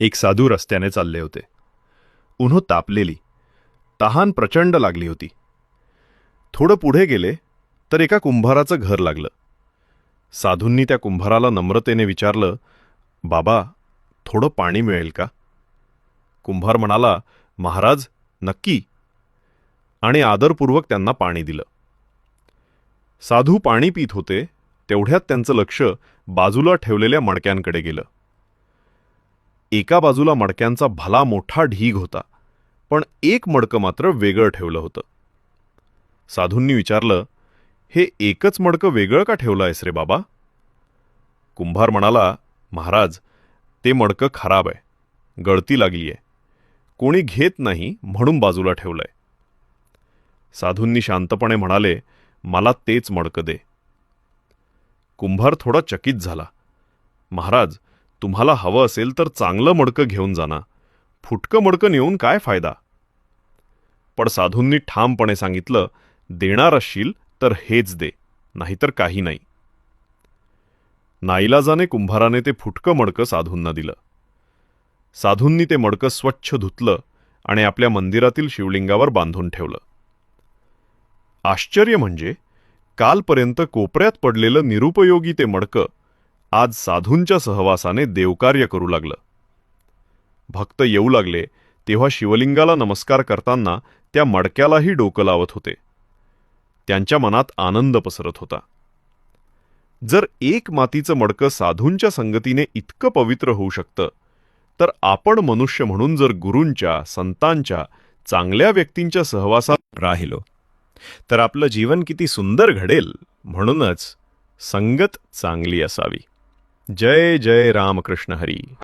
एक साधू रस्त्याने चालले होते. उन्हो तापलेली. तहान प्रचंड लागली होती. थोडं पुढे गेले तर एका कुंभाराचं घर लागलं. साधूंनी त्या कुंभाराला नम्रतेने विचारलं बाबा थोडं पाणी मिळेल का? कुंभार म्हणाला महाराज नक्की. आणि आदरपूर्वक त्यांना पाणी दिलं. साधू पाणी पित होते तेवढ्यात त्यांचं लक्ष बाजूला ठेवलेल्या मडक्यांकडे गेलं. एका बाजूला मडक्यांचा भला मोठा ढीग होता पण एक मडकं मात्र वेगळं ठेवलं होतं. साधूंनी विचारलं हे एकच मडकं वेगळं का ठेवलं आहेस रे बाबा? कुंभार म्हणाला महाराज ते मडकं खराब आहे गळती लागली आहे कोणी घेत नाही म्हणून बाजूला ठेवलंय. साधूंनी शांतपणे म्हणाले मला तेच मडकं दे. कुंभार थोडा चकित झाला महाराज तुम्हाला हवं असेल तर चांगलं मडकं घेऊन जाना. फुटकं मडकं नेऊन काय फायदा? पण साधूंनी ठामपणे सांगितलं देणार असशील तर हेच दे नाहीतर काही नाही. नाईलाजाने कुंभाराने ते फुटकं मडकं साधूंना दिलं. साधूंनी ते मडकं स्वच्छ धुतलं आणि आपल्या मंदिरातील शिवलिंगावर बांधून ठेवलं. आश्चर्य म्हणजे कालपर्यंत कोपऱ्यात पडलेलं निरुपयोगी ते मडकं आज साधूंच्या सहवासाने देवकार्य करू लागलं. भक्त येऊ लागले तेव्हा शिवलिंगाला नमस्कार करताना त्या मडक्यालाही डोकं लावत होते. त्यांच्या मनात आनंद पसरत होता. जर एक मातीचं मडकं साधूंच्या संगतीने इतकं पवित्र होऊ शकतं तर आपण मनुष्य म्हणून जर गुरूंच्या संतांच्या चांगल्या व्यक्तींच्या सहवासात राहिलो तर आपलं जीवन किती सुंदर घडेल म्हणूनच संगत चांगली असावी. जय जय रामकृष्ण हरी.